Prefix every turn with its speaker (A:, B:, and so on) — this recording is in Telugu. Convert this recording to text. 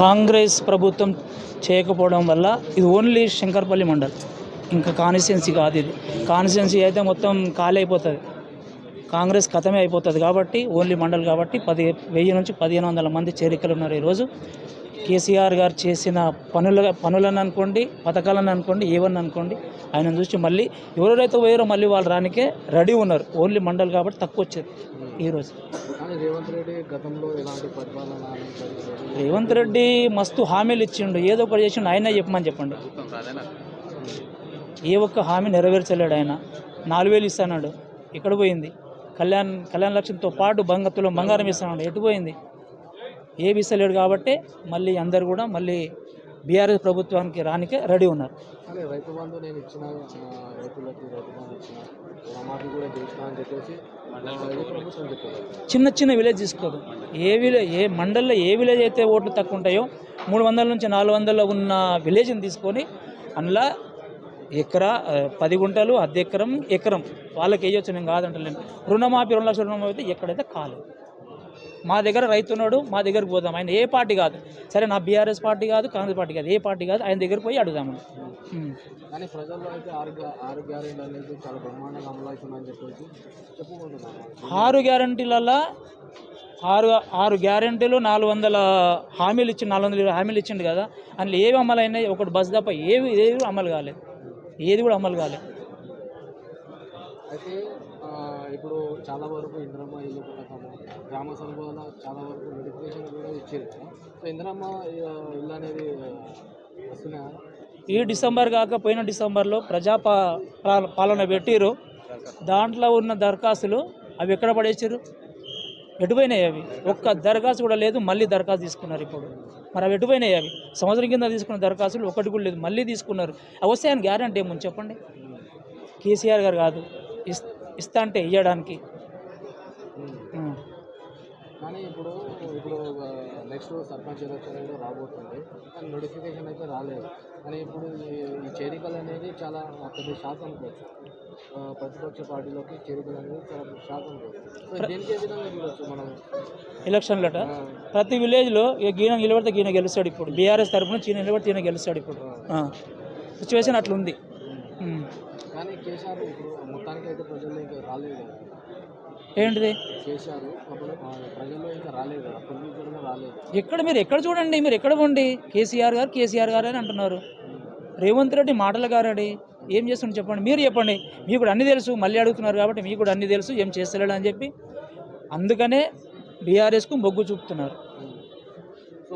A: కాంగ్రెస్ ప్రభుత్వం చేయకపోవడం వల్ల ఇది ఓన్లీ శంకర్పల్లి మండల్. ఇంకా కాన్స్టిట్యున్సీ కాదు ఇది. కాన్స్టిట్యున్సీ అయితే మొత్తం ఖాళీ అయిపోతుంది. కాంగ్రెస్ కథమే అయిపోతుంది కాబట్టి ఓన్లీ మండల్ కాబట్టి పది వెయ్యి నుంచి పదిహేను వందల మంది చేరికలు ఉన్నారు ఈరోజు కేసీఆర్ గారు చేసిన పనుల పనులను అనుకోండి పథకాలను అనుకోండి ఏవన్నీ అనుకోండి ఆయన చూసి మళ్ళీ ఎవరెవరైతే పోయారో మళ్ళీ వాళ్ళు రానికే రెడీ ఉన్నారు. ఓన్లీ మండల్ కాబట్టి తక్కువ వచ్చేది ఈరోజు
B: రేవంత్ రెడ్డి గతంలో ఎలాంటి పరిపాలన
A: రేవంత్ రెడ్డి మస్తు హామీలు ఇచ్చిండు. ఏదో ఒకటి చేసిండు. ఆయన చెప్పమని చెప్పండి. ఏ ఒక్క హామీ నెరవేర్చలేడు ఆయన. నాలుగు వేలు ఇస్తాడు ఎక్కడ పోయింది? కళ్యాణ్ కళ్యాణ లక్ష్యంతో పాటు బంగత్తులో బంగారం ఇస్తాడు ఎటు పోయింది? ఏ ఇస్తలేడు కాబట్టి మళ్ళీ అందరు కూడా మళ్ళీ బీఆర్ఎస్ ప్రభుత్వానికి రానికే రెడీ ఉన్నారు.
B: కానీ రైతు బంధు నేను ఇచ్చిన ఆ, రైతులకి రైతు బంధు ఇచ్చిన రుణమాఫీ కూడా చేసిన అని చెప్పేసి ఆ, ఇది ప్రభుత్వం చెప్పింది.
A: చిన్న చిన్న విలేజ్ తీసుకోదు. ఏ విలేజ్ ఏ మండల్లో ఏ విలేజ్ అయితే ఓట్లు తక్కువ ఉంటాయో మూడు వందల నుంచి నాలుగు వందల ఉన్న విలేజ్ని తీసుకొని అందులో ఎకరా పది గుంటలు అర్ధ ఎకరం ఎకరం. వాళ్ళకి వేయొచ్చు నేను కాదంటలేను రుణమాఫీ రెండు లక్షల రుణమాఫీ అయితే ఎక్కడైతే కాలేదు. మా దగ్గర రైతు ఉన్నాడు మా దగ్గరకు పోదాం. ఆయన ఏ పార్టీ కాదు. సరే నా బీఆర్ఎస్ పార్టీ కాదు కాంగ్రెస్ పార్టీ కాదు ఏ పార్టీ కాదు ఆయన దగ్గర పోయి అడుగుదాము ఉమ్.
B: కానీ ప్రజల్లో అయితే ఆరు ఆరు గ్యారెంటీ అనేది చాలా బ్రహ్మాండంగా అమలు అవుతుందని చెప్పేసి చెప్పుకుంటున్నాను
A: ఆరు గ్యారంటీలలో ఆరు ఆరు గ్యారంటీలు నాలుగు వందల హామీలు ఇచ్చి నాలుగు వందల హామీలు ఇచ్చిండు కదా అందులో ఏవి అమలు అయినాయి ఒకటి బస్ తప్ప ఏవి ఏవి కూడా అమలు కాలేదు ఏది కూడా అమలు కాలేదు
B: అయితే ఇప్పుడు చాలా వరకు ఇంద్రమ్మ ఇల్లు పథకము గ్రామ సభలో చాలా వరకు నోటిఫికేషన్ కూడా ఇచ్చారు. సో ఇంద్రమ్మ ఇల్లు అనేది
A: ఈ డిసెంబర్ కాక పోయిన డిసెంబర్లో ప్రజా పా- పాలన పెట్టిరు దాంట్లో ఉన్న దరఖాస్తులు అవి ఎక్కడ పడేసారు ఎటుపోయినాయి అవి? ఒక్క దరఖాస్తు కూడా లేదు మళ్ళీ దరఖాస్తు తీసుకున్నారు ఇప్పుడు. మరి అవి ఎటుపోయినాయి అవి? సంవత్సరం కింద తీసుకున్న దరఖాస్తులు ఒకటి కూడా లేదు మళ్ళీ తీసుకున్నారు. అవి వస్తే ఆయన గ్యారంటీ ఏముంది చెప్పండి? కేసీఆర్ గారు కాదు ఇస్ ఇస్తా అంటే ఇవ్వడానికి
B: కానీ ఇప్పుడు ఇప్పుడు నెక్స్ట్ సర్పంచ్ ఎలక్షన్ రాబోతుంది. కానీ నోటిఫికేషన్ అయితే రాలేదు. కానీ ఇప్పుడు ఈ చేరికలు అనేది చాలా పెద్ద శాతం అనుకోవచ్చు ప్రతిపక్ష పార్టీలోకి చేరికలు అనేది చాలా శాతం అనుకోవచ్చు దేనికి ఏ విధంగా చూడొచ్చు మనం?
A: ఎలక్షన్లట ప్రతి విలేజ్లో ఇక గీన నిలబడితే గీన గెలుస్తాడు ఇప్పుడు. బీఆర్ఎస్ తరఫున చీన నిలబడితే ఈయన గెలుస్తాడు ఇప్పుడు. సిచ్యువేషన్ అట్లుంది.
B: కానీ కేసీఆర్ ఇప్పుడు మొత్తానికి అయితే ప్రజల్లో ఇంకా రాలేదు
A: ఏంటిది?
B: ఆ, ప్రజల్లో ఇంకా రాలేదు రాలేదు.
A: ఎక్కడ మీరు ఎక్కడ చూడండి మీరు ఎక్కడ పోండి కేసీఆర్ గారు కేసీఆర్ గారు అని అంటున్నారు. రేవంత్ రెడ్డి మాటల గారడి. ఏం చేస్తుండే చెప్పండి? మీరు చెప్పండి. మీకు కూడా అన్ని తెలుసు. మళ్ళీ అడుగుతున్నారు కాబట్టి మీకు కూడా అన్ని తెలుసు. ఏం చేస్తలేడు అని చెప్పి. అందుకనే బీఆర్ఎస్కు మొగ్గు చూపుతున్నారు.